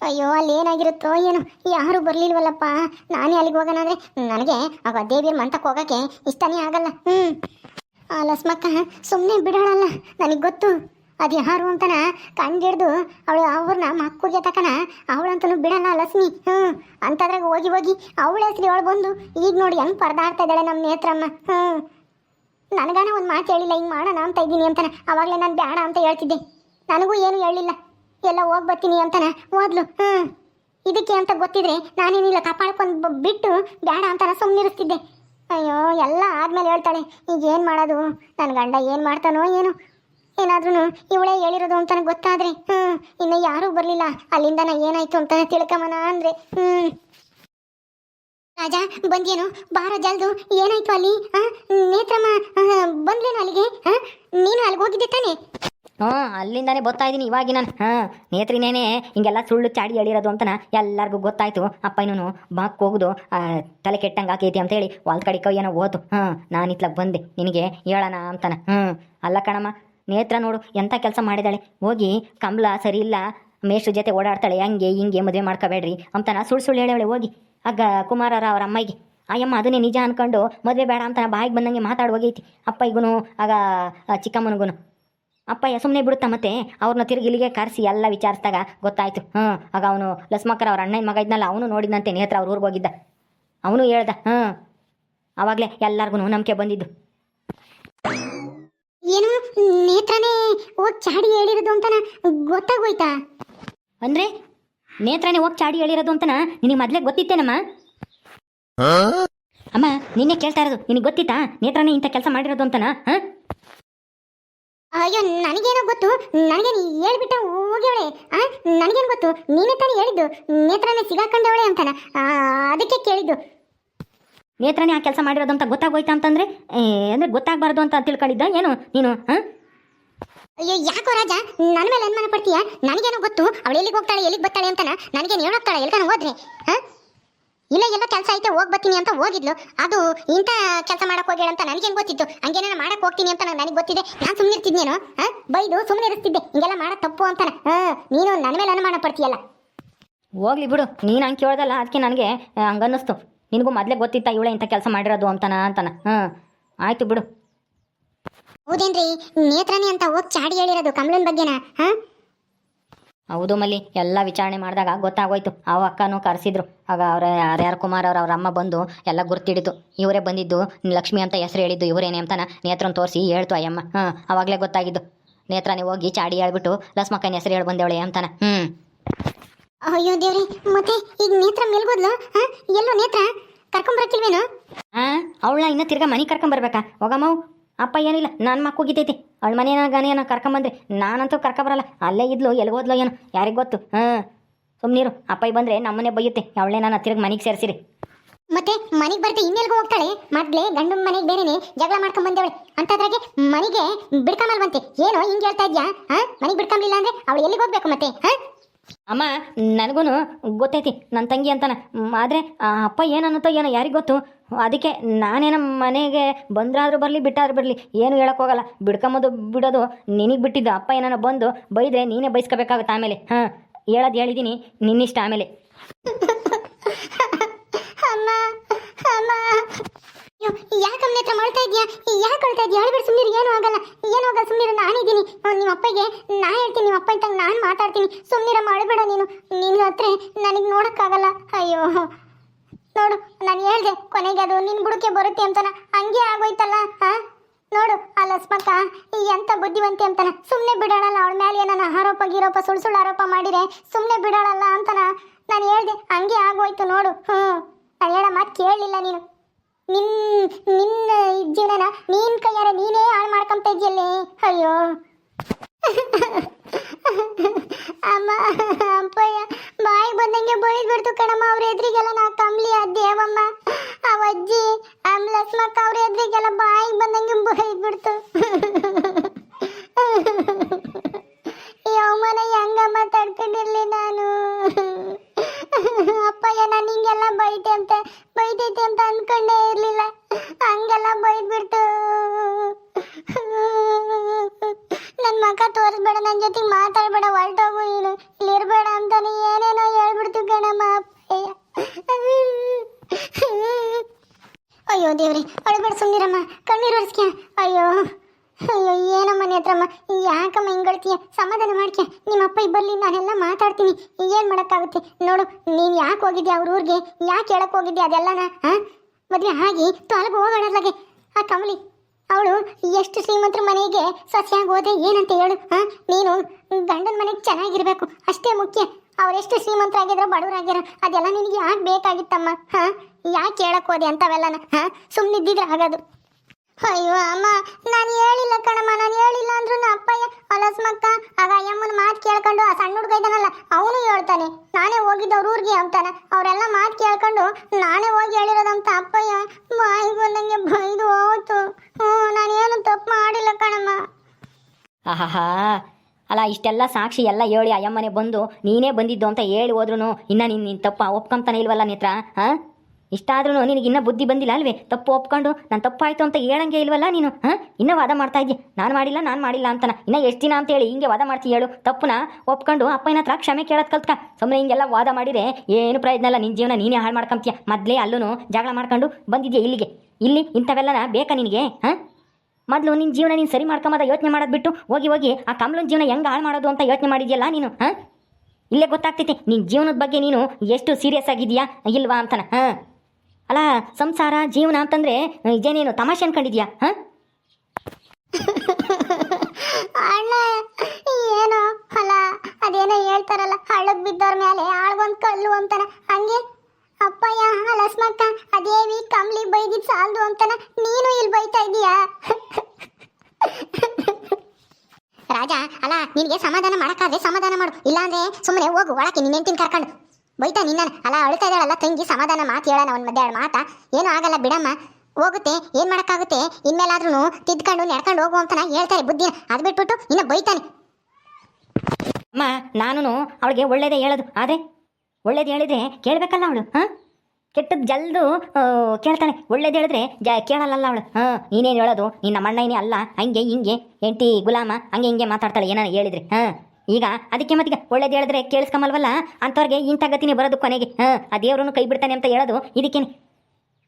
ಅಯ್ಯೋ, ಅಲ್ಲಿ ಏನಾಗಿರುತ್ತೋ ಏನು. ಯಾರು ಬರ್ಲಿಲ್ವಲ್ಲಪ್ಪ. ನಾನೇ ಅಲ್ಲಿಗೆ ಹೋಗೋಣ ನನಗೆ ಆ ದೇವಿಯರ್ ಮಂತಕ್ಕೆ ಹೋಗಕ್ಕೆ ಇಷ್ಟನೇ ಆಗಲ್ಲ. ಹ್ಮ್. ಆ ಲಸ್ಮಕ್ಕ ಸುಮ್ಮನೆ ಬಿಡೋಳಲ್ಲ, ನನಗೆ ಗೊತ್ತು. ಅದು ಯಾರು ಅಂತನ ಕಂಡಿಡ್ದು ಅವಳು ಅವ್ರನ್ನ ಮಕ್ಕಳಿಗೆ ತಕನ ಅವಳಂತನೂ ಬಿಡಲ್ಲ ಲಕ್ಷ್ಮಿ ಹ್ಞೂ ಅಂತದ್ರಾಗ ಹೋಗಿ ಹೋಗಿ ಅವಳ ಹೆಸರು ಅವಳು ಬಂದು ಈಗ ನೋಡಿ ಹೆಂಗೆ ಪರದಾಡ್ತಾ ಇದ್ದಾಳೆ ನಮ್ಮ ನೇತ್ರಮ್ಮ. ಹ್ಞೂ ನನಗಾನ ಒಂದು ಮಾತು ಹೇಳಿಲ್ಲ, ಹಿಂಗೆ ಮಾಡೋಣ ಅಂತ ಇದ್ದೀನಿ ಅಂತಾನೆ. ಅವಾಗಲೇ ನಾನು ಬೇಡ ಅಂತ ಹೇಳ್ತಿದ್ದೆ. ನನಗೂ ಏನು ಹೇಳಿಲ್ಲ. ಎಲ್ಲ ಹೋಗಿ ಬರ್ತೀನಿ ಅಂತಾನೆ? ಓದ್ಲು ಹ್ಞೂ ಇದಕ್ಕೆ ಅಂತ ಗೊತ್ತಿದ್ರೆ ನಾನೇನಿಲ್ಲ ಕಾಪಾಡ್ಕೊಂಡು ಬಿಟ್ಟು ಬೇಡ ಅಂತಾನೆ ಸುಮ್ಮನಿರಿಸ್ತಿದ್ದೆ ಅಯ್ಯೋ, ಎಲ್ಲ ಆದ್ಮೇಲೆ ಹೇಳ್ತಾಳೆ, ಈಗ ಏನು ಮಾಡೋದು? ನನ್ನ ಗಂಡ ಏನು ಮಾಡ್ತಾನೋ ಏನು? ಏನಾದ್ರೂ ಇವಳೇ ಹೇಳಿರೋದು ಅಂತ ಗೊತ್ತಾದ್ರೆ ಹ್ಞೂ ಇನ್ನು ಯಾರೂ ಬರಲಿಲ್ಲ. ಅಲ್ಲಿಂದ ನಾ ಏನಾಯ್ತು ಅಂತಾನೆ ತಿಳ್ಕಮನ ಅಂದರೆ ಹ್ಞೂ ರಾಜ ಬಂದೇನು ಬಾರ ಜಲ್ದು. ಏನಾಯ್ತು ಅಲ್ಲಿ? ನೇತ್ರಮ್ಮ ಬಂದ್ಲೇನು ಅಲ್ಲಿಗೆ? ನೀನು ಅಲ್ಲಿಗೆ ಹೋಗಿದ್ದೆ ತಾನೆ? ಹ್ಞೂ ಅಲ್ಲಿಂದಾನೇ ಬರ್ತಾ ಇದ್ದೀನಿ ಇವಾಗಿ ನಾನು ಹಾಂ, ನೇತ್ರಿನೇನೆ, ಹಿಂಗೆಲ್ಲ ಸುಳ್ಳು ಚಾಡಿ ಎಳಿರೋದು ಅಂತನ ಎಲ್ಲರಿಗೂ ಗೊತ್ತಾಯ್ತು. ಅಪ್ಪ ಇನ್ನೂ ಬಾಕ್ ಹೋಗುದು ತಲೆ ಕೆಟ್ಟಂಗೆ ಹಾಕೈತಿ ಅಂತೇಳಿ ಹೊಲ್ದ ಕಡೆ ಕೈ ಏನೋ ಹೋತು. ಹಾಂ, ನಾನು ಇತ್ಲಾಗ ಬಂದೆ, ನಿನಗೆ ಹೇಳೋಣ ಅಂತಾನ. ಹ್ಞೂ ಅಲ್ಲ ಕಣಮ್ಮ, ನೇತ್ರ ನೋಡು ಎಂಥ ಕೆಲಸ ಮಾಡಿದಾಳೆ? ಹೋಗಿ ಕಂಬಳ ಸರಿ ಇಲ್ಲ, ಮೇಷ್ಟ್ರ ಜೊತೆ ಓಡಾಡ್ತಾಳೆ, ಹಂಗೆ ಹಿಂಗೆ ಮದುವೆ ಮಾಡ್ಕೋಬೇಡ್ರಿ ಅಂತಾನ ಸುಳ್ಳು ಸುಳ್ಳು ಹೇಳವಳೆ ಹೋಗಿ. ಆಗ ಕುಮಾರರ ಅವ್ರ ಅಮ್ಮಗೆ ಅಯ್ಯಮ್ಮ ಅದನ್ನೇ ನಿಜ ಅಂದ್ಕೊಂಡು ಮದುವೆ ಬೇಡ ಅಂತ ಬಾಯಿಗೆ ಬಂದಂಗೆ ಮಾತಾಡಿ ಹೋಗೈತಿ ಈಗೂ ಆಗ ಚಿಕ್ಕಮ್ಮನಿಗೂ ಅಪ್ಪಯ್ಯ ಸುಮ್ಮನೆ ಬಿಡುತ್ತಾ ಮತ್ತೆ? ಅವ್ರನ್ನ ತಿರುಗಿ ಇಲ್ಲಿಗೆ ಕರೆಸಿ ಎಲ್ಲ ವಿಚಾರಿಸಿದಾಗ ಗೊತ್ತಾಯ್ತು. ಹ್ಞೂ ಆಗ ಅವನು ಲಸ್ಮಕರ್ ಅವ್ರ ಅಣ್ಣನ ಮಗ ಇದ್ನಲ್ಲ ಅವನು ನೋಡಿದಂತೆ ನೇತ್ರ ಅವ್ರ ಊರಿಗೆ ಹೋಗಿದ್ದ. ಅವನು ಹೇಳ್ದ ಹ್ಞೂ ಆವಾಗಲೇ ಎಲ್ಲರಿಗೂ ನಂಬಿಕೆ ಬಂದಿದ್ದು. ಏನು ನೇತ್ರನೇ ಹೋಗಿ ಚಾಡಿ ಹೇಳಿರೋದು ಅಂತನ ಗೊತ್ತಾಗೋಯ್ತಾ? ಅಂದರೆ ನೇತ್ರನೇ ಹೋಗಿ ಚಾಡಿ ಹೇಳಿರೋದು ಅಂತನ ನಿನಗೆ ಮೊದಲೇ ಗೊತ್ತಿತ್ತೇನಮ್ಮ? ಅಮ್ಮ ನಿನ್ನೆ ಕೇಳ್ತಾ ಇರೋದು ನಿನಗೆ ಗೊತ್ತಿತ್ತಾ? ನೇತ್ರನೇ ಇಂಥ ಕೆಲಸ ಮಾಡಿರೋದು ಅಂತನ? ಹಾಂ? ಅಯ್ಯೋ ನನಗೇನೋ ಗೊತ್ತು. ನನಗೇನು ಹೇಳ್ಬಿಟ್ಟ ಹೋಗ್ಯವಳೆ. ಆ ನನಗೇನು ಗೊತ್ತು? ನೀನೇ ತಾನೇ ಹೇಳಿದ್ದು. ನೇತ್ರನೇ ಸಿಗಾಕೊಂಡವಳೆ ಅಂತಾನ. ಅದಕ್ಕೆ ಕೇಳಿದ್ದು. ನೇತ್ರನೇ ಆ ಕೆಲಸ ಮಾಡಿರೋದು ಅಂತ ಗೊತ್ತಾಗೋಯ್ತಾ ಅಂತಂದ್ರೆ? ಏ, ಅಂದ್ರೆ ಗೊತ್ತಾಗಬಾರ್ದು ಅಂತ ತಿಳ್ಕೊಂಡಿದ್ದ ಏನು? ನೀನು ಹಾಂ ಅಯ್ಯೋ ಯಾಕೋ ರಾಜ? ನನ್ನ ಮೇಲೆ ಅನುಮಾನ ಪಡ್ತೀಯ? ನನಗೇನೋ ಗೊತ್ತು. ಅವಳು ಎಲ್ಲಿಗೆ ಹೋಗ್ತಾಳೆ ಎಲ್ಲಿಗೆ ಬರ್ತಾಳೆ ಅಂತಾನ? ನನಗೇನು ಹೇಳೋಗ್ತಾಳೆ ಎಲ್ಕನ ಹೋದ್ರೆ? ಹಾ ಇಲ್ಲ ಎಲ್ಲ ಕೆಲಸ ಐತೆ ಹೋಗಿ ಬರ್ತೀನಿ ಅಂತ ಹೋಗಿದ್ಲು. ಅದು ಇಂಥ ಕೆಲಸ ಮಾಡಕ್ ಹೋಗ್ಯಾಳ ಅಂತ ನನಗೇನು ಗೊತ್ತಿತ್ತು? ಹಂಗೇನ ಮಾಡಕ್ ಹೋಗ್ತೀನಿ ಅಂತ ನನಗೆ ಗೊತ್ತಿದೆ. ನಾನು ಸುಮ್ಮನೆ ಇರ್ತಿದ್ನೇನು? ಹಾ ಬೈದು ಸುಮ್ಮನೆ ಇರ್ತಿದ್ದೆ ಹಿಂಗೆಲ್ಲ ಮಾಡೋ ತಪ್ಪು ಅಂತಾನೆ. ಹಾ ನೀನು ನನ್ನ ಮೇಲೆ ಅನುಮಾನ ಪಡ್ತೀಯಲ್ಲ? ಹೋಗ್ಲಿ ಬಿಡು. ನೀನು ಹಂಗೆ ಕೇಳ್ದಲ್ಲ ಅದಕ್ಕೆ ನನಗೆ ಹಂಗನ್ನಿಸ್ತು. ನಿನಗೂ ಮೊದಲೇ ಗೊತ್ತಿತ್ತಾ ಇವಳೆ ಇಂಥ ಕೆಲಸ ಮಾಡಿರೋದು ಅಂತಾನ ಅಂತಾನ. ಹಾಂ ಆಯಿತು ಬಿಡು. ಹೌದೇನ್ರಿ? ನೇತ್ರನೇ ಅಂತ ಹೋಗಿ ಚಾಡಿ ಹೇಳಿರೋದು ಕಮಲನ್ ಬಗ್ಗೆನಾ? ಹಾ ಹೌದು ಮಲ್ಲಿ ಎಲ್ಲ ವಿಚಾರಣೆ ಮಾಡಿದಾಗ ಗೊತ್ತಾಗೋಯ್ತು. ಅವ ಅಕ್ಕನೂ ಕರೆಸಿದ್ರು. ಆಗ ಅವ್ರ ಯಾರ್ಯಾರ ಕುಮಾರ್ ಅವ್ರ ಅವ್ರ ಅಮ್ಮ ಬಂದು ಎಲ್ಲ ಗುರ್ತಿಡಿತು. ಇವರೇ ಬಂದಿದ್ದು ಲಕ್ಷ್ಮಿ ಅಂತ ಹೆಸರು ಹೇಳಿದ್ದು ಇವರೇನೆ ಅಂತ ನೇತ್ರನ ತೋರಿಸಿ ಹೇಳ್ತು ಅಯ್ಯಮ್ಮ. ಹಾಂ ಅವಾಗಲೇ ಗೊತ್ತಾಗಿದ್ದು. ನೇತ್ರನೇ ಹೋಗಿ ಚಾಡಿ ಹೇಳ್ಬಿಟ್ಟು ಲಸ್ಮಕ್ಕನ ಹೆಸರು ಹೇಳಿ ಬಂದೇವಳೆ ಅಂತಾನೆ. ಹ್ಞೂ ಅಯ್ಯೋ ದೇವ್ರಿ ಮತ್ತೆ ಈಗ ನೇತ್ರ ಮೇಲ್ಗೋದ್ಲು? ಹಾ ಎಲ್ಲೋ ನೇತ್ರ? ಕರ್ಕೊಂಬರಕ್ಕಿಲ್ವೇನು ಹಾಂ ಅವಳ ಇನ್ನ ತಿರ್ಗಾ ಮನೆ ಕರ್ಕೊಂಬರ್ಬೇಕಾ ಹೋಗಮ್ಮವು ಅಪ್ಪ ಏನಿಲ್ಲ ನನ್ನ ಮಕ್ಕ ಹೋಗಿತೈತಿ ಅವಳ ಮನೇನ ಗನೇನ ಕರ್ಕೊಂಬಂದ್ರಿ ನಾನಂತೂ ಕರ್ಕೊಬರಲ್ಲ ಅಲ್ಲೇ ಇದ್ಲು ಎಲ್ಗೋದ್ಲು ಏನೋ ಯಾರಿಗೆ ಗೊತ್ತು? ಹಾಂ. ಸುಮ್ಮನಿರು ಅಪ್ಪಾಯಿ ಬಂದರೆ ನಮ್ಮನೆ ಬೈಯುತ್ತೆ. ಅವಳೇ ನಾನು ತಿರ್ಗಿ ಮನೆಗೆ ಸೇರಿಸಿರಿ. ಮತ್ತೆ ಮನೆಗೆ ಬರ್ತೆ ಇನ್ನೆಲ್ಗೂ ಹೋಗ್ತಾಳೆ? ಮೊದ್ಲೇ ಗಂಡನ ಮನೆಗೆ ಬೇರೆನೆ ಜಗಳ ಮಾಡ್ಕೊಂಡ್ ಬಂದೇವಳೆ ಅಂತದ್ರಾಗೆ ಮನೆಗೆ ಬಿಡ್ಕೊಂಬಲ್ವಂತೆ ಏನೋ ಹಿಂಗೆ ಹೇಳ್ತಾ ಇದ್ಯಾ? ಹಾ? ಮನೆಗೆ ಬಿಡ್ಕೊಂಬಿಲ್ಲ ಅಂದ್ರೆ ಅವಳು ಎಲ್ಲಿಗೆ ಹೋಗ್ಬೇಕು ಮತ್ತೆ? ಹಾ? ಅಮ್ಮ ನನಗೂ ಗೊತ್ತೈತಿ ನನ್ನ ತಂಗಿ ಅಂತಾನ. ಆದರೆ ಅಪ್ಪ ಏನನ್ನುತ್ತೋ ಏನೋ ಯಾರಿಗೆ ಗೊತ್ತು? ಅದಕ್ಕೆ ನಾನೇನ ಮನೆಗೆ ಬಂದ್ರಾದ್ರೂ ಬರಲಿ, ಬಿಟ್ಟಾದ್ರೂ ಬರಲಿ, ಏನು ಹೇಳೋಕ್ಕೋಗಲ್ಲ ಬಿಡ್ಕೊಂಬೋದು ಬಿಡೋದು, ನಿನಗೆ ಬಿಟ್ಟಿದ್ದು ಅಪ್ಪ ಏನಾನ ಬಂದು ಬೈದ್ರೆ ನೀನೇ ಬೈಸ್ಕೋಬೇಕಾಗುತ್ತೆ ಆಮೇಲೆ. ಹಾಂ, ಹೇಳೋದು ಹೇಳಿದ್ದೀನಿ ನಿನ್ನಿಷ್ಟ ಆಮೇಲೆ. ಯಾಕಮ್ಮನೆ ಹತ್ರ ಮಾಡ್ತಾ ಇದ್ಯಾ? ಯಾಕೆ ಅಳ್ತಾ ಇದ್ಯಾ? ಹೇಳ್ಬಿಡು ಸುಮ್ಮನೆ ಏನು ಆಗಲ್ಲ. ಏನು ಆಗಲ್ಲ ಸುಮ್ಮನಿರು ನಾನಿದ್ದೀನಿ ನಿಮ್ಮ ಅಪ್ಪಗೆ ನಾ ಹೇಳ್ತೀನಿ ನಿಮ್ಮ ಅಪ್ಪ ಇದ್ದಂಗೆ ನಾನು ಮಾತಾಡ್ತೀನಿ. ಸುಮ್ಮನೆ ಮಾಡಬೇಡ ನೀನು. ನಿನ್ನ ಹತ್ರ ನನಗೆ ನೋಡೋಕ್ಕಾಗಲ್ಲ. ಅಯ್ಯೋ. ನೋಡು, ನಾನು ಹೇಳ್ದೆ, ಕೊನೆಗೆ ಅದು ನಿನ್ನ ಬುಡಕ್ಕೆ ಬರುತ್ತೆ ಅಂತಾನ. ಹಂಗೆ ಆಗೋಯ್ತಲ್ಲ ಹಾ ನೋಡು ಆ ಲಸ್ಮಕ್ಕ ಎಂತ ಬುದ್ಧಿವಂತಿ ಅಂತಾನ. ಸುಮ್ಮನೆ ಬಿಡೋಣಲ್ಲ ಅವಳ ಮೇಲೆ ಏನಾನ ಆರೋಪ ಗಿರೋಪ, ಸುಳ್ಳು ಸುಳ್ಳು ಆರೋಪ ಮಾಡಿದ್ರೆ ಸುಮ್ಮನೆ ಬಿಡೋಣಲ್ಲ ಅಂತಾನ. ನಾನು ಹೇಳ್ದೆ, ಹಂಗೆ ಆಗೋಯ್ತು ನೋಡು, ಹ್ಞೂ. ನಾನು ಹೇಳ ಮಾತು ಕೇಳಲಿಲ್ಲ ನೀನು. ನಿನ್ ನಿನ್ನ ಜೀವನನ ನೀನ್ ಕೈಯಾರ ನೀನೇ ಹಾಳು ಮಾಡ್ಕೊಂತ ಇದೆಯಲ್ಲಿ ಅಯ್ಯೋ. ಅಮ್ಮ, ಅಪ್ಪಯ್ಯ ಬಾಯಿ ಬಂದಂಗೆ ಬಿಡ್ತು ಕಣಮ್ಮ, ಅವ್ರ ಎದುರಿಗೆಲ್ಲ ನಾ ಕಂಬ್ಲಿ ದೇವಮ್ಮ ಅವ ಅಜ್ಜಿ ಆಮ್ ಲಕ್ಷ್ಮಕ್ಕ ಅವ್ರ ಎದುರಿಗೆಲ್ಲ ಬಾಯಿ ಬಂದಂಗೆ ಬೈದ್ಬಿಡ್ತು ಈ ಅವಮಾನ ಹೆಂಗಮ್ಮ ತಡ್ಕೊಂಡಿರ್ಲಿ ನಾನು? ಅಪ್ಪಯ್ಯ, ನಾನು ಹಿಂಗೆಲ್ಲ ಬೈತೆ ಅಂತ, ಬೈತೈತೆ ಅಂತ ಅನ್ಕೊಂಡೇ ಇರ್ಲಿಲ್ಲ. ಹಂಗೆಲ್ಲ ಬೈದ್ಬಿಡ್ತು. ನನ್ನ ಮಕ್ಕ ತೋರಿಸ್ಬೇಡ ನನ್ನ ಜೊತೆ ಮಾತಾಡಬೇಡ, ಹೊರಟೋಗು ನೀನು ಇಲ್ಲಿರಬೇಡ ಅಂತ ಏನೇನೋ ಹೇಳ್ಬಿಡ್ತೀವಿ ಕಣಮ್ಮ. ಅಯ್ಯೋ. ದೇವ್ರಿ ಒಳಬೇಡ ಸುಮ್ಮನಿರಮ್ಮ ಕಣ್ಣೀರು ಒರೆಸ್ಕ ಅಯ್ಯೋ ಅಯ್ಯೋ, ಏನಮ್ಮ ಮನೆ ಹತ್ರಮ್ಮ ಯಾಕಮ್ಮ ಹಿಂಗಳ್ತೀಯ? ಸಮಾಧಾನ ಮಾಡ್ಕೆ ನಿಮ್ಮ ಅಪ್ಪ ಇಬ್ಬರಲ್ಲಿ ನಾನೆಲ್ಲ ಮಾತಾಡ್ತೀನಿ. ಏನು ಮಾಡೋಕ್ಕಾಗುತ್ತೆ? ನೋಡು, ನೀನು ಯಾಕೆ ಹೋಗಿದ್ಯಾ ಅವ್ರ ಊರಿಗೆ? ಯಾಕೆ ಹೇಳಕ್ಕೆ ಹೋಗಿದ್ಯಾ ಅದೆಲ್ಲನ ಹಾಂ ಮದುವೆ ಆಗಿ ಹೋಗೋಣ ಹೋಗೋಣದಾಗೆ ಆ ಕಮಲಿ ಅವಳು ಎಷ್ಟು ಶ್ರೀಮಂತರ ಮನೆಗೆ ಸಸ್ಯ ಹೋದೆ ಏನಂತ ಹೇಳು ಹಾ ನೀನು ಗಂಡನ ಮನೆಗೆ ಚೆನ್ನಾಗಿರ್ಬೇಕು, ಅಷ್ಟೇ ಮುಖ್ಯ. ಅವರೆಷ್ಟು ಶ್ರೀಮಂತರಾಗಿದ್ರು ಬಡವರಾಗ್ಯಾರ, ಅದೆಲ್ಲ ನಿನಗೆ ಯಾಕೆ ಬೇಕಾಗಿತ್ತಮ್ಮ ಹಾ ಯಾಕೆ ಹೇಳಕ್ ಹೋದೆ ಅಂತವೆಲ್ಲನ ಹಾ ಸುಮ್ಮನಿದ್ದಿದ್ರೆ ಆಗೋದು. ಅಯ್ಯೋ ಅಮ್ಮ, ನಾನು ಹೇಳಿಲ್ಲ ಕಣಮ್ಮ, ನಾನು ಹೇಳಿಲ್ಲ ಅಂದ್ರೂ ಅಪ್ಪಯ್ಯ, ಅಲಸ್ಮಕ್ಕ, ಆಗ ಅಯ್ಯಮ್ಮನ ಕೇಳ್ಕೊಂಡು ಆ ಸಣ್ಣ ಹುಡುಗ ಇದ್ದಾನಲ್ಲ, ಅವನು ಹೇಳ್ತಾನೆ, ನಾನೇ ಹೋಗಿದ್ದವ್ರ ಊರಿಗೆ ಅಂತಾನೆ. ಅವರೆಲ್ಲ ಮಾತು ಕೇಳ್ಕೊಂಡು, ನಾನೇ ಹೋಗಿ ಹೇಳಿರೋದಂತ ಅಪ್ಪಯ್ಯ, ಬಾಯಿ ಬಂದಂಗೆ ಬೈದು ಹೋಯ್ತು. ಹ್ಞೂ, ನಾನೇನು ತಪ್ಪು ಮಾಡಿಲ್ಲ ಕಣಮ್ಮ. ಆಹಾಹಾ. ಅಲ್ಲ, ಇಷ್ಟೆಲ್ಲ ಸಾಕ್ಷಿ ಎಲ್ಲ ಹೇಳಿ ಅಯ್ಯಮ್ಮನೆ ಬಂದು ನೀನೇ ಬಂದಿದ್ದು ಅಂತ ಹೇಳಿ ಹೋದ್ರು ಇನ್ನ ನೀನು ನಿನ್ನ ತಪ್ಪ ಒಪ್ಕೊಂತಾನೆ ಇಲ್ವಲ್ಲ ನೇತ್ರ, ಹಾಂ? ಇಷ್ಟಾದ್ರೂ ನಿನಗೆ ಇನ್ನೂ ಬುದ್ಧಿ ಬಂದಿಲ್ಲ ಅಲ್ವೇ? ತಪ್ಪು ಒಪ್ಕೊಂಡು ನಾನು ತಪ್ಪಾಯಿತು ಅಂತ ಹೇಳಂಗೆ ಇಲ್ವಲ್ಲ ನೀನು, ಹಾಂ? ಇನ್ನೂ ವಾದ ಮಾಡ್ತಾ ನಾನು ಮಾಡಿಲ್ಲ ನಾನು ಮಾಡಿಲ್ಲ ಅಂತನ. ಇನ್ನೂ ಎಷ್ಟು ದಿನ ಅಂತ ಹೇಳಿ ಹಿಂಗೆ ವಾದ ಮಾಡ್ತಿ ಹೇಳು. ತಪ್ಪುನ? ಒಪ್ಕೊಂಡು ಅಪ್ಪನ ಹತ್ರ ಕ್ಷಮೆ ಕೇಳೋದು ಕಲ್ತ್ಕ. ಸುಮ್ಮನೆ ಹಿಂಗೆಲ್ಲ ವಾದ ಮಾಡಿದರೆ ಏನು ಪ್ರಯೋಜನ ಇಲ್ಲ. ನಿನ್ನ ಜೀವನ ನೀನೇ ಹಾಳು ಮಾಡ್ಕೊಂತೀಯ. ಮೊದಲೇ ಅಲ್ಲೂ ಜಗಳ ಮಾಡ್ಕೊಂಡು ಬಂದಿದ್ಯಾ ಇಲ್ಲಿಗೆ? ಇಲ್ಲಿ ಇಂಥವೆಲ್ಲನ ಬೇಕಾ ನಿನಗೆ, ಹಾಂ? ಮೊದಲು ನಿನ್ನ ಜೀವನ ನೀನು ಸರಿ ಮಾಡ್ಕೊಂಬದ ಯೋಚನೆ ಮಾಡೋದು ಬಿಟ್ಟು ಹೋಗಿ ಹೋಗಿ ಆ ಕಮಲನ ಜೀವನ ಹೆಂಗೆ ಹಾಳು ಮಾಡೋದು ಅಂತ ಯೋಚನೆ ಮಾಡಿದ್ಯಲ್ಲ ನೀನು, ಹಾಂ? ಇಲ್ಲೇ ಗೊತ್ತಾಗ್ತೈತಿ. ನಿನ್ನ ಜೀವನದ ಬಗ್ಗೆ ನೀನು ಎಷ್ಟು ಸೀರಿಯಸ್ ಆಗಿದೆಯಾ ಇಲ್ವಾ ಅಂತನ, ಹಾಂ? ಅಲ್ಲ ಸಂಸಾರ, ಜೀವನ ಅಂತಂದ್ರೆ ಇದೇನೇನು, ತಮಾಷೆ ಅನ್ಕೊಂಡಿದ್ಯಾ, ಹ? ಅಣ್ಣ, ಏನೋ ಅಲ್ಲ, ಅದೇನೋ ಹೇಳ್ತಾರಲ್ಲ ಹಳ್ಳಕ್ ಬಿದ್ದವ್ರ ಮೇಲೆ ಆಳ್ಗೊಂದ್ ಕಲ್ಲು ಅಂತಾನ. ಹಂಗೆ, ಅಪ್ಪಯ್ಯ ಲಸ್ಮಕ್ಕ ಅದೇವಿ ಕಮ್ಲಿ ಬೈದಿದ್ ಸಾಲ್ದು ಅಂತಾನ. ನೀನು ಇಲ್ಲಿ ಬೈತಾ ಇದೀಯಾ ರಾಜ ಅಲ್ಲ ನಿನಗೆ ಸಮಾಧಾನ ಮಾಡಕ್ಕಾದ್ರೆ ಸಮಾಧಾನ ಮಾಡು. ಇಲ್ಲಾಂದ್ರೆ ಸುಮ್ಮನೆ ಹೋಗು, ಒಳಕ್ಕೆ ನಿನ್ನ ಕರ್ಕೊಂಡು. ಬೈತಾ ನಿನ್ನ, ಅಲ್ಲ ಅಳ್ತಾ ಇದ್ದಾಳಲ್ಲ ತಂಗಿ, ಸಮಾಧಾನ ಮಾತು ಹೇಳೋಣ ಒಂದು ಮಧ್ಯ ಮಾತಾ. ಏನೂ ಆಗಲ್ಲ ಬಿಡಮ್ಮ. ಹೋಗುತ್ತೆ, ಏನು ಮಾಡೋಕ್ಕಾಗುತ್ತೆ? ಇನ್ಮೇಲಾದ್ರೂ ತಿದ್ಕೊಂಡು, ನಡ್ಕೊಂಡು ಹೋಗು ಅಂತ ಹೇಳ್ತಾರೆ ಬುದ್ಧಿ, ಅದು ಬಿಟ್ಬಿಟ್ಟು ಇನ್ನು ಬೈತಾನೆ. ಅಮ್ಮ ನಾನು ಅವಳಿಗೆ ಒಳ್ಳೇದೇ ಹೇಳೋದು. ಅದೇ ಒಳ್ಳೇದು ಹೇಳಿದ್ರೆ ಕೇಳಬೇಕಲ್ಲ ಅವಳು, ಹಾಂ? ಕೆಟ್ಟದ್ದು ಜಲ್ದು ಕೇಳ್ತಾಳೆ. ಒಳ್ಳೇದು ಹೇಳಿದ್ರೆ ಜ ಕೇಳಲ್ಲ ಅವಳು, ಹಾಂ? ನೀನೇನು ಹೇಳೋದು? ನಿನ್ನ ಮಣ್ಣೇನೇ ಅಲ್ಲ, ಹಂಗೆ ಹಿಂಗೆ. ಎಂಟಿ ಗುಲಾಮ, ಹಂಗೆ ಹಿಂಗೆ ಮಾತಾಡ್ತಾಳೆ ಏನಾರು ಹೇಳಿದ್ರೆ, ಹಾಂ? ಈಗ ಅದಕ್ಕೆ ಮತ್ತೀಗ ಒಳ್ಳೇದು ಹೇಳಿದ್ರೆ ಕೇಳಿಸ್ಕೊಂಬಲ್ವಲ್ಲ ಅಂಥವ್ರಿಗೆ ಇಂಥ ಗತಿನೇ ಬರೋದು ಕೊನೆಗೆ. ಹಾಂ, ಆ ದೇವ್ರನ್ನು ಕೈ ಬಿಡ್ತಾನೆ ಅಂತ ಹೇಳೋದು ಇದಕ್ಕೇನೆ.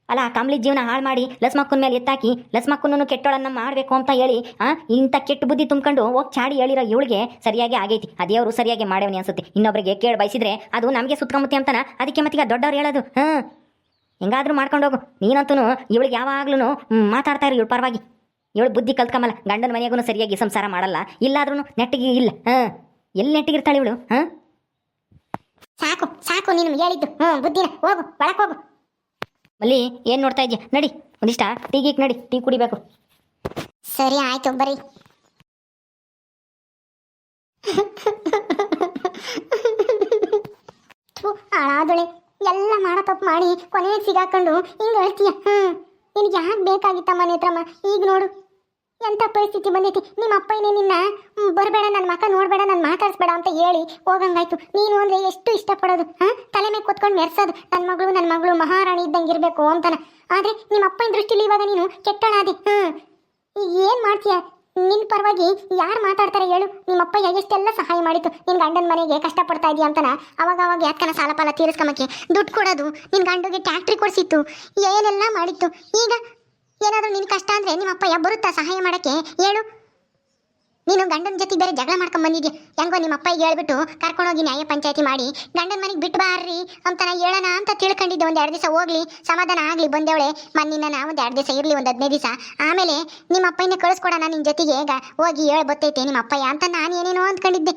ಅಲ್ಲ ಕಮ್ಲಿ ಜೀವನ ಹಾಳು ಮಾಡಿ ಲಸ್ಮಕ್ಕನ ಮೇಲೆ ಎತ್ತಾಕಿ ಲಸ್ಮಕ್ಕನೂ ಕೆಟ್ಟೊಳನ್ನ ಮಾಡಬೇಕು ಅಂತ ಹೇಳಿ, ಆ, ಇಂಥ ಕೆಟ್ಟ ಬುದ್ಧಿ ತುಂಬ್ಕೊಂಡು ಹೋಗಿ ಚಾಡಿ ಹೇಳಿರೋ ಇವಳಿಗೆ ಸರಿಯಾಗಿ ಆಗೈತಿ. ಆ ದೇವರು ಸರಿಯಾಗಿ ಮಾಡೇವನಿ ಅನ್ಸುತ್ತೆ. ಇನ್ನೊಬ್ರಿಗೆ ಕೇಳಿ ಬಯಸಿದ್ರೆ ಅದು ನಮಗೆ ಸುತ್ತಮುತ್ತೆ ಅಂತಾನ ಅದಕ್ಕೆ ಮತ್ತೀಗ ದೊಡ್ಡವ್ರು ಹೇಳೋದು. ಹಾಂ, ಹೆಂಗಾದರೂ ಮಾಡ್ಕೊಂಡು ಹೋಗು. ನೀನಂತೂ ಇವಳಿಗೆ ಯಾವಾಗ್ಲೂ ಮಾತಾಡ್ತಾ ಇರು ಇವಳು ಪರವಾಗಿ. ಇವಳು ಬುದ್ಧಿ ಕಲ್ತ್ಕೊಂಬಲ್ಲ ಗಂಡನ ಮನೆಗೂ ಸರಿಯಾಗಿ ಸಂಸಾರ ಮಾಡಲ್ಲ. ಇಲ್ಲಾದ್ರೂ ನೆಟ್ಟಿಗೆ ಇಲ್ಲ. ಹಾಂ. ಎಲ್ಲಿ ನೆಟ್ಟಿಗಿರ್ತಾಳೆ ಇವಳು ಹಾಂ? ಸಾಕು ಸಾಕು ನೀನು ಹೇಳಿದ್ದು. ಹ್ಞೂ ಬುದ್ಧಿನ ಹೋಗು ಒಳಕ್ ಹೋಗು. ಮಲ್ಲಿ ಏನು ನೋಡ್ತಾ ಇದೆಯಾ? ನಡಿ ಒಂದಿಷ್ಟ ಟೀ ಗೀಕ್ ನಡಿ ಟೀ ಕುಡಿಬೇಕು. ಸರಿ ಆಯ್ತು ಬರೀ ಹಾಳಾದೊಳೆ ಎಲ್ಲ ಮಾಡೋ ತಪ್ಪು ಮಾಡಿ ಕೊನೆಗೆ ಸಿಗಾಕೊಂಡು ಹಿಂಗೆ ಹೇಳ್ತೀಯ? ಹ್ಞೂ. ನಿನಗೆ ಯಾಕೆ ಬೇಕಾಗಿತ್ತಮ್ಮ ನೇತ್ರಮ್ಮ? ಈಗ ನೋಡು. ಎಂಥ ಪರಿಸ್ಥಿತಿ ಬಂದೈತಿ? ನಿಮ್ಮ ಅಪ್ಪನೇ ನಿನ್ನ ಬರಬೇಡ ನನ್ನ ಮಕ್ಕ ನೋಡಬೇಡ, ನಾನು ಮಾತಾಡಿಸ್ಬೇಡ ಅಂತ ಹೇಳಿ ಹೋಗಂಗಾಯ್ತು. ನೀನು ಅಂದರೆ ಎಷ್ಟು ಇಷ್ಟಪಡೋದು, ಹಾಂ? ತಲೆ ಮೇಲೆ ಕೂತ್ಕೊಂಡು ಮೆರೆಸೋದು ನನ್ನ ಮಗಳು ನನ್ನ ಮಗಳು ಮಹಾರಾಣಿ ಇದ್ದಂಗೆ ಇರಬೇಕು ಅಂತಾನೆ. ಆದರೆ ನಿಮ್ಮ ಅಪ್ಪನ ದೃಷ್ಟಿಲಿ ಇವಾಗ ನೀನು ಕೆಟ್ಟಳಾದಿ, ಹಾಂ? ಈಗ ಏನು ಮಾಡ್ತೀಯ? ನಿನ್ನ ಪರವಾಗಿ ಯಾರು ಮಾತಾಡ್ತಾರೆ ಹೇಳು. ನಿಮ್ಮ ಅಪ್ಪ ಎಷ್ಟೆಲ್ಲ ಸಹಾಯ ಮಾಡಿತ್ತು ನಿನ್ನ ಗಂಡನ ಮನೆಗೆ ಕಷ್ಟಪಡ್ತಾ ಇದೀಯ ಅಂತನ? ಅವಾಗ ಅವಾಗ ಯಾಕನ ಸಾಲ ಪಾಲ ತೀರಿಸ್ಕೊಂಬಕ್ಕೆ ದುಡ್ಡು ಕೊಡೋದು ನಿನ್ನ ಗಂಡಗೆ ಟ್ಯಾಕ್ಟ್ರಿ ಕೊಡಿಸಿತ್ತು, ಏನೆಲ್ಲ ಮಾಡಿತ್ತು. ಈಗ ಏನಾದರೂ ನಿನ್ನ ಕಷ್ಟ ಅಂದರೆ ನಿಮ್ಮ ಅಪ್ಪ ಬರುತ್ತಾ ಸಹಾಯ ಮಾಡೋಕ್ಕೆ? ಹೇಳು. ನೀನು ಗಂಡನ ಜೊತೆ ಬೇರೆ ಜಗಳ ಮಾಡ್ಕೊಂಡು ಬಂದಿದ್ಯಾ? ಹೆಂಗೋ ನಿಮ್ಮ ಅಪ್ಪಗೆ ಹೇಳ್ಬಿಟ್ಟು ಕರ್ಕೊಂಡೋಗಿ ನ್ಯಾಯ ಪಂಚಾಯತಿ ಮಾಡಿ. ಗಂಡನ ಮನೆಗೆ ಬಿಟ್ಟು ಬಾರ್ರಿ ಅಂತಾನ ಹೇಳೋಣ ಅಂತ ತಿಳ್ಕೊಂಡಿದ್ದೆ ಒಂದು ಎರಡು ದಿವಸ ಹೋಗ್ಲಿ, ಸಮಾಧಾನ ಆಗಲಿ ಬಂದೇವಳೆ. ಮಣ್ಣಿನ ಒಂದು ಎರಡು ದಿವಸ ಇರಲಿ, ಒಂದು ಹದಿನೈದು ದಿವಸ. ಆಮೇಲೆ ನಿಮ್ಮ ಅಪ್ಪಯ್ಯನ ಕಳಿಸ್ಕೊಡೋಣ ನಿನ್ನ ಜೊತೆಗೆ. ಈಗ ಹೋಗಿ ಹೇಳಿ ಬತ್ತೈತೆ ನಿಮ್ಮ ಅಪ್ಪಯ್ಯ ಅಂತ ನಾನು ಏನೇನೋ ಅಂದ್ಕೊಂಡಿದ್ದೆ.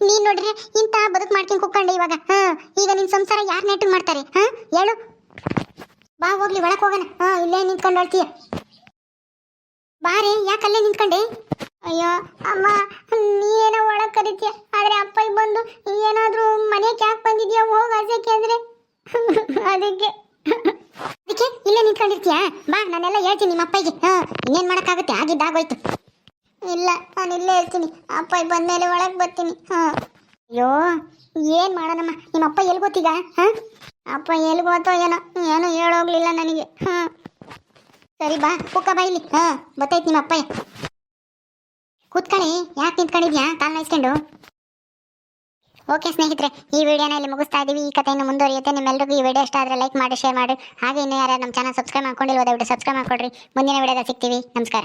ನೀನು ನೋಡ್ರೆ ಇಂಥ ಬದುಕು ಮಾಡ್ಕೊಂಡು ಕುಕ್ಕೊಂಡೆ ಇವಾಗ. ಹಾಂ ಈಗ ನಿನ್ನ ಸಂಸಾರ ಯಾರು ನೆಟ್ಟಿಗೆ ಮಾಡ್ತಾರೆ? ಹಾಂ ಹೇಳು. ಬಾ, ಹೋಗ್ಲಿ, ಒಳಕ್ ಹೋಗೋಣ. ಹಾ, ಇಲ್ಲೇ ನಿಂತ್ಕೊಂಡು ಹೇಳ್ತೀಯ ಯಾಕೆ ಯಾಕಲ್ಲೇ ನಿಂತ್ಕೊಂಡೆ? ಅಯ್ಯೋ, ಅಮ್ಮ, ನೀನೇನೋ ಒಳಗೆ ಕರಿತೀಯ. ಆದ್ರೆ ಅಪ್ಪ ಬಂದು, ಏನಾದ್ರೂ ಮನೆಗೆ ಯಾಕೆ ಬಂದಿದ್ಯಾ? ಹೋಗ್ ಅಸಕ್ಕೆ ಅಂದ್ರೆ. ಅದಕ್ಕೆ. ಅದಕ್ಕೆ, ಇಲ್ಲೇ ನಿಂತ್ಕೊಂಡಿರ್ತೀಯಾ? ಬಾ, ನಾನೆಲ್ಲ ಹೇಳ್ತೀನಿ ನಿಮ್ಮ ಅಪ್ಪಗೆ ಹಾ, ಇನ್ನೇನ್ ಮಾಡಕ್ಕಾಗುತ್ತೆ? ಆಗಿದ್ದಾಗೋಯ್ತು. ಇಲ್ಲ, ನಾನು ಇಲ್ಲೇ ಹೇಳ್ತೀನಿ ಅಪ್ಪ ಬಂದಮೇಲೆ ಒಳಗೆ ಬರ್ತೀನಿ. ಹಾಂ. ಅಯ್ಯೋ, ಏನು ಮಾಡೋಣಮ್ಮ? ನಿಮ್ಮ ಅಪ್ಪ ಎಲ್ಲಿ ಗೊತ್ತೀಗ? ಹಾಂ? ಅಪ್ಪ, ಎಲ್ಲಿ ಹೋಗ್ತೋ ಏನೋ ಏನೋ ಹೇಳೋಗ್ಲಿಲ್ಲ ನನಗೆ. ಹಾ ಸರಿ, ಬಾ ಕುಕ್ಕ ಬಾ ಇಲ್ಲಿ. ಹಾಂ ಬತ್ತೈತೆ ನಿಮ್ಮ ಅಪ್ಪಯ್ಯ. ಕೂತ್ಕೊಳ್ಳಿ ಯಾಕೆ ನಿಂತ್ಕೊಂಡಿದ್ಯಾ? ಕಾಲ್ ನಾಯಿಸ್ಕೊಂಡು. ಓಕೆ ಸ್ನೇಹಿತರೆ, ಈ ವಿಡಿಯೋನ ಇಲ್ಲಿ ಮುಗಿಸ್ತಾ ಇದೀವಿ. ಈ ಕಥೆಯನ್ನು ಮುಂದುವರಿಯುತ್ತೆ. ನಿಮ್ಮೆಲ್ಲರಿಗೂ ಈ ವಿಡಿಯೋ ಇಷ್ಟ ಆದರೆ ಲೈಕ್ ಮಾಡಿ, ಶೇರ್ ಮಾಡಿ. ಹಾಗೆ ಇನ್ನೂ ಯಾರು ನಮ್ಮ ಚಾನಲ್ ಸಬ್ಸ್ಕ್ರೈಬ್ ಮಾಡ್ಕೊಂಡಿಲ್ವ ದಯವಿಟ್ಟು ಸಬ್ಸ್ಕ್ರೈಬ್ ಮಾಡ್ಕೊಡ್ರಿ. ಮುಂದಿನ ವಿಡಿಯೋದಲ್ಲಿ ಸಿಗ್ತೀವಿ. ನಮಸ್ಕಾರ.